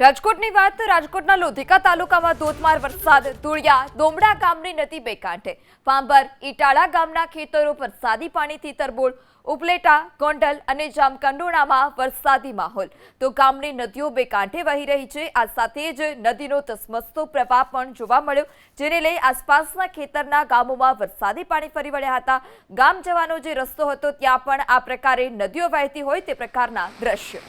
રાજકોટની વાત, રાજકોટના લોધિકા તાલુકામાં ધોધમાર વરસાદ, ધૂળિયા, દોમડા ગામની નદી બે કાંઠે. પાંબર ઈટાળા ગામના ખેતરો વરસાદી પાણીથી તરબોળ, ઉપલેટા, ગોંડલ અને જામકંડોળામાં વરસાદી માહોલ. તો ગામની નદીઓ બે કાંઠે વહી રહી છે. આ સાથે જ નદીનો ધસમસતો પ્રવાહ પણ જોવા મળ્યો, જેને લઈ આસપાસના ખેતરના ગામોમાં વરસાદી પાણી ફરી વળ્યા હતા. ગામ જવાનો જે રસ્તો હતો, ત્યાં પણ આ પ્રકારે નદીઓ વહેતી હોય તે પ્રકારના દ્રશ્ય.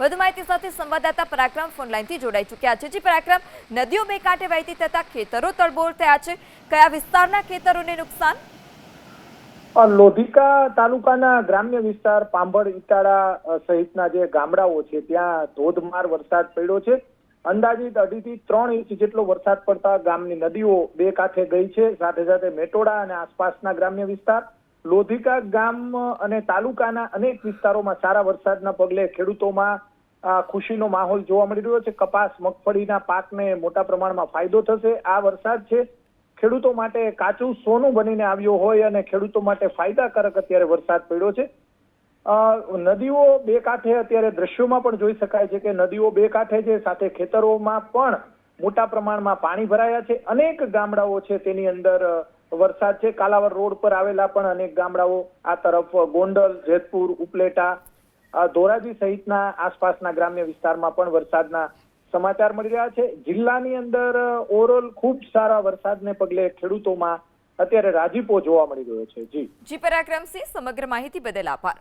વધુ માહિતી સાથે સંવાદદાતા પરાક્રમ ફોનલાઈનથી જોડાઈ ચૂક્યા છે. જે, પરાક્રમ, નદીઓ બે કાંઠે વહેતી થતા ખેતરો તળબોળ થયા છે. કયા વિસ્તારના ખેતરોને નુકસાન? લોધિકા તાલુકાના ગ્રામ્ય વિસ્તાર પાંભળ ઇટાળા સહિતના જે ગામડાઓ છે, ત્યાં ધોધમાર વરસાદ પડ્યો છે. અંદાજિત અઢીથી ત્રણ ઇંચ જેટલો વરસાદ પડતા ગામની નદીઓ બે કાંઠે ગઈ છે. સાથે સાથે મેટોડા અને આસપાસના ગ્રામ્ય વિસ્તાર લોધિકા ગામ અને તાલુકાના અનેક વિસ્તારોમાં સારા વરસાદના પગલે ખેડૂતોમાં ખુશીનો માહોલ જોવા મળી રહ્યો છે. કપાસ, મગફળીના પાકને મોટા પ્રમાણમાં ફાયદો થશે. આ વરસાદ છે. ખેડૂતો માટે કાચું સોનું બનીને આવ્યો હોય અને ખેડૂતો માટે ફાયદાકારક અત્યારે વરસાદ પડ્યો છે. નદીઓ બે કાંઠે અત્યારે દ્રશ્યોમાં પણ જોઈ શકાય છે કે નદીઓ બે કાંઠે છે. સાથે ખેતરોમાં પણ મોટા પ્રમાણમાં પાણી ભરાયા છે. અનેક ગામડાઓ છે તેની અંદર વરસાદ છે કાલાવર રોડ પર આવેલા પણ અનેક ગામડાઓ આ તરફ ગોંડલ, જેતપુર, ઉપલેટા ધોરાજી સહિતના આસપાસના ગ્રામ્ય વિસ્તારમાં પણ વરસાદના સમાચાર મળી રહ્યા છે. જિલ્લાની અંદર ઓવરઓલ ખૂબ સારા વરસાદને પગલે ખેડૂતોમાં અત્યારે રાજીપો જોવા મળી રહ્યો છે. જી. જી, પરાક્રમસિંહ, સમગ્ર માહિતી બદલ આભાર.